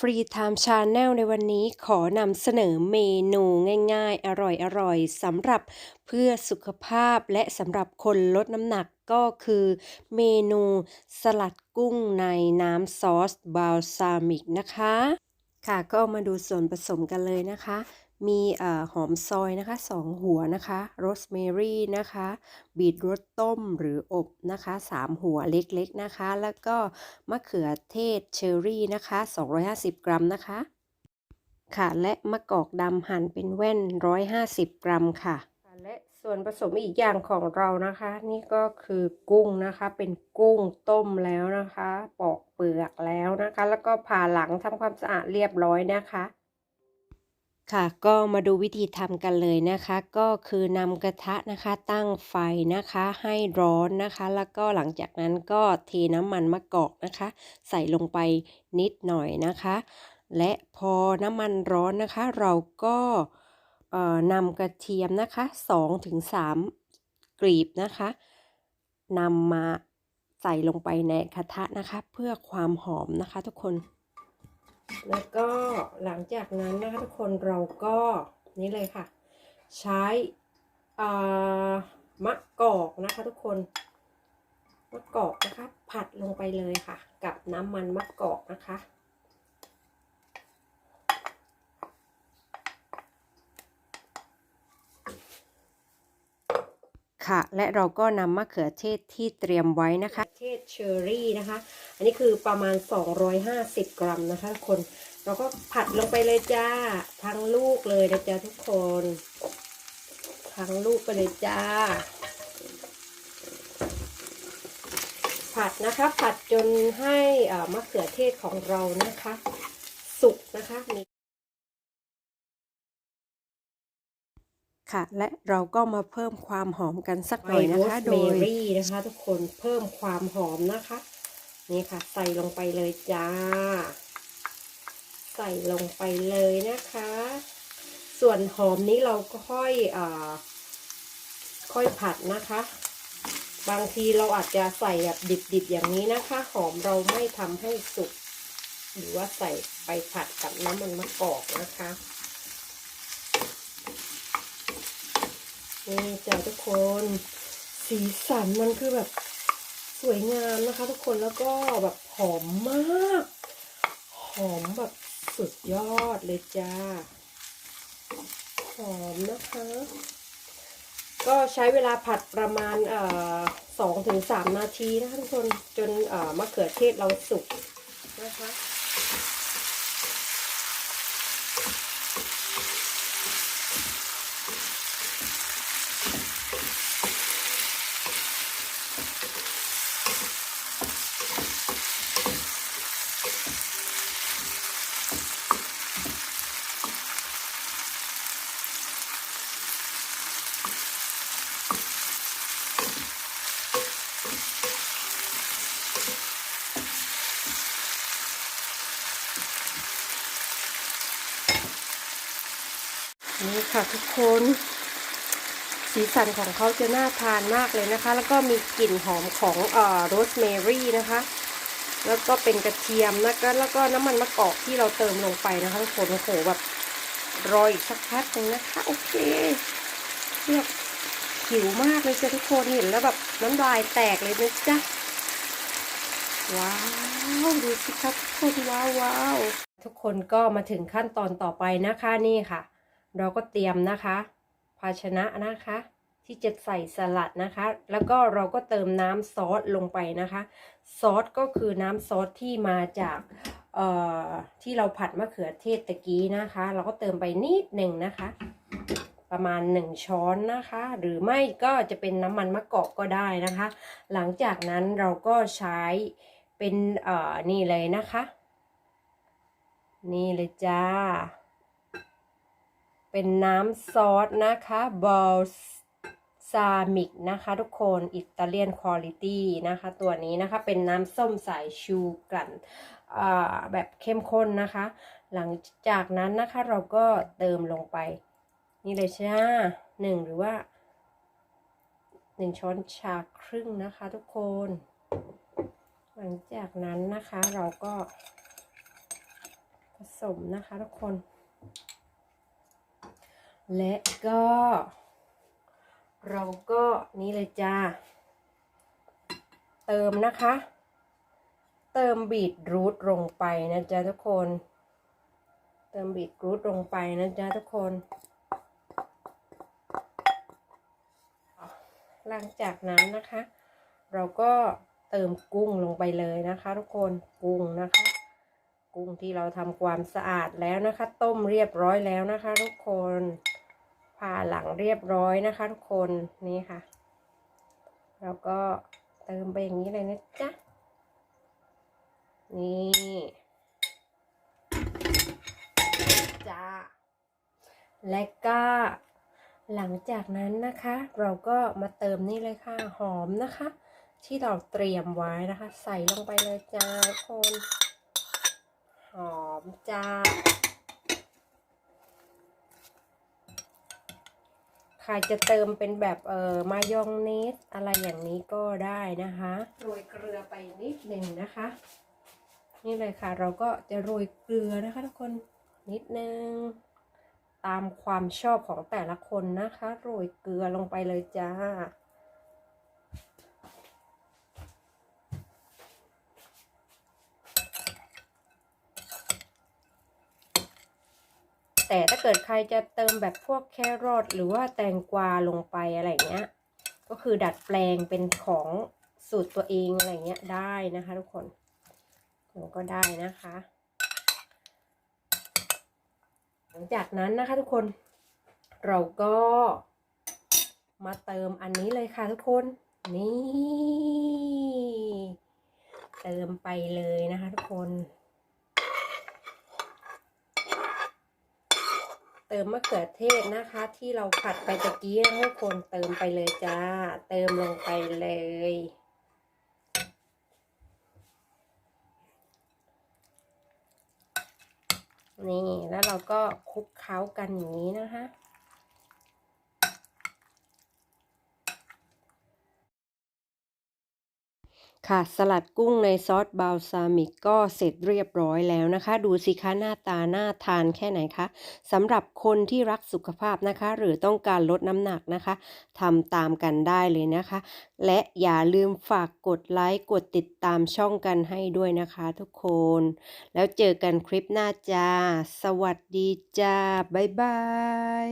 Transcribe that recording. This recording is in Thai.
ฟรีไทม์ชาแนลในวันนี้ขอนำเสนอเมนูง่ายๆ อร่อยๆสำหรับเพื่อสุขภาพและสำหรับคนลดน้ำหนักก็คือเมนูสลัดกุ้งในน้ำซอสบาลซามิกนะคะ ค่ะก็มาดูส่วนผสมกันเลยนะคะ มีอหอมซอยนะคะ2หัวนะคะโรสแมรี่นะคะบีทรสต้มหรืออบนะคะ 3 หัวเล็กๆนะคะ แล้วก็มะเขือเทศเชอร์รี่นะคะ 250 กรัมนะคะ ค่ะและมะกอกดำหั่นเป็นแว่น 150 กรัมค่ะ และส่วนผสมอีกอย่างของเรานะคะ นี่ก็คือกุ้งนะคะ เป็นกุ้งต้มแล้วนะคะ ปอกเปลือกแล้วนะคะ แล้วก็ผ่าหลังทำความสะอาดเรียบร้อยนะคะ ค่ะก็มาดูวิธีทำกันเลยนะคะ ก็คือนำกระทะนะคะตั้งไฟนะคะให้ร้อนนะคะ แล้วก็หลังจากนั้นก็เทน้ำมันมะกอกนะคะ ใส่ลงไปนิดหน่อยนะคะ และพอน้ำมันร้อนนะคะ เราก็เอ่อนำกระเทียมนะคะ2-3กลีบนะคะนำมาใส่ลงไปในกระทะนะคะ เพื่อความหอมนะคะทุกคน แล้วก็หลังจากนั้นนะคะทุกคนเราก็นี่เลยค่ะ ใช้มะกอกนะคะทุกคนมะกอกนะคะ ผัดลงไปเลยค่ะ กับน้ำมันมะกอกนะคะ ค่ะ และเราก็นำมะเขือเทศที่เตรียมไว้นะคะ เทศเชอร์รี่นะคะ อันนี้คือประมาณ 250 กรัมนะคะทุกคน เราก็ผัดลงไปเลยจ้า ทั้งลูกเลยนะจ๊ะทุกคน ทั้งลูกไปเลยจ้า ผัดนะคะ ผัดจนให้มะเขือเทศของเรานะคะ สุกนะคะ ค่ะ และเราก็มาเพิ่มความหอมกันสักหน่อยนะคะ โดยรี่นะคะ ทุกคนเพิ่มความหอมนะคะ นี่ค่ะ ใส่ลงไปเลยจ้า ใส่ลงไปเลยนะคะ ส่วนหอมนี้เราก็ค่อยอ่าค่อยผัดนะคะ บางทีเราอาจจะใส่แบบดิบๆอย่างนี้นะคะ หอมเราไม่ทำให้สุก หรือว่าใส่ไปผัดกับน้ำมันมะกอกนะคะ นี่จ้าทุกคน สีสันมันคือแบบสวยงามนะคะ ทุกคนแล้วก็แบบหอมมาก หอมแบบสุดยอดเลยจ้า หอมนะคะ ก็ใช้เวลาผัดประมาณสองถึงสามนาทีนะคะทุกคนจนมะเขือเทศเราสุกนะคะ นี่ ค่ะทุกคน สีสันของเขาจะน่าทานมากเลยนะคะ แล้วก็มีกลิ่นหอมของเอ่อโรสแมรี่นะคะ แล้วก็เป็นกระเทียมนะคะแล้วก็น้ำมันมะกอกที่เราเติมลงไปนะคะทุกคนโอ้โหแบบรออีกสักพักหนึงนะคะโอเคเรียกหิวมากเลยจ้ะทุกคนเห็นแล้วแบบน้ำลายแตกเลยนะจ๊ะว้าวดูสิครับทุกคนว้าวว้าวทุกคนก็มาถึงขั้นตอนต่อไปนะคะนี่ค่ะ เราก็เตรียมนะคะ ภาชนะนะคะ ที่จะใส่สลัดนะคะ แล้วก็เราก็เติมน้ำซอสลงไปนะคะ ซอสก็คือน้ำซอสที่มาจากเอ่อที่เราผัดมะเขือเทศตะกี้นะคะ เราก็เติมไปนิดหนึ่งนะคะ ประมาณ 1 ช้อนนะคะ หรือไม่ก็จะเป็นน้ำมันมะกอกก็ได้นะคะ หลังจากนั้นเราก็ใช้เป็นเอ่อนี่เลยนะคะ นี่เลยจ้า เป็นน้ำซอสนะคะบอลซามิกนะคะทุกคนอิตาเลียนคุณลิตี้นะคะตัวนี้นะคะเป็นน้ำส้มสายชูกลั่นแบบเข้มข้นนะคะ หลังจากนั้นนะคะเราก็เติมลงไป นี่เลยจ้าหนึ่งหรือว่าหนึ่งช้อนชาครึ่งนะคะทุกคน หลังจากนั้นนะคะเราก็ผสมนะคะทุกคน และก็ เราก็นี่เลยจ้า เติมนะคะ เติมบีทรูทลงไปนะจ๊ะทุกคน เติมบีทรูทลงไปนะจ๊ะทุกคน หลังจากนั้นนะคะ เราก็เติมกุ้งลงไปเลยนะคะ ทุกคนกุ้งนะคะ กุ้งที่เราทำความสะอาดแล้วนะคะ ต้มเรียบร้อยแล้วนะคะ ทุกคน ผ่าหลังเรียบร้อยนะคะทุกคนนี่ค่ะ แล้วก็เติมไปอย่างนี้เลยนะจ๊ะ นี่จ้าและก็หลังจากนั้นนะคะ เราก็มาเติมนี่เลยค่ะ หอมนะคะ ที่เราเตรียมไว้นะคะ ใส่ลงไปเลยจ้าทุกคน หอมจ้า ใครจะเติมเป็นแบบเออมายองเนสอะไรอย่างนี้ก็ได้นะคะโรยเกลือไปนิดหนึ่งนะคะ นี่เลยค่ะ เราก็จะโรยเกลือนะคะทุกคนนิดนึงตามความชอบของแต่ละคนนะคะ โรยเกลือลงไปเลยจ้า แต่ถ้าเกิดใครจะเติมแบบพวกแครอทหรือว่าแตงกวาลงไปอะไรเงี้ย ก็คือดัดแปลงเป็นของสูตรตัวเองอะไรเงี้ยได้นะคะ ทุกคนมันก็ได้นะคะ หลังจากนั้นนะคะทุกคนเราก็มาเติมอันนี้เลยค่ะทุกคน นี่ เติมไปเลยนะคะทุกคน เติมมะเขือเทศนะคะ ที่เราผัดไปตะกี้ให้คนเติมไปเลยจ้า เติมลงไปเลย นี่แล้วเราก็คลุกเคล้ากันอย่างนี้นะคะ ค่ะสลัดกุ้งในซอสบาลซามิกก็เสร็จเรียบร้อยแล้วนะคะ ดูสิคะหน้าตาน่าทานแค่ไหนคะสำหรับคนที่รักสุขภาพนะคะ หรือต้องการลดน้ำหนักนะคะทำตามกันได้เลยนะคะ และอย่าลืมฝากกดไลค์กดติดตามช่องกันให้ด้วยนะคะ ทุกคน แล้วเจอกันคลิปหน้าจ้า สวัสดีจ้า บ๊ายบาย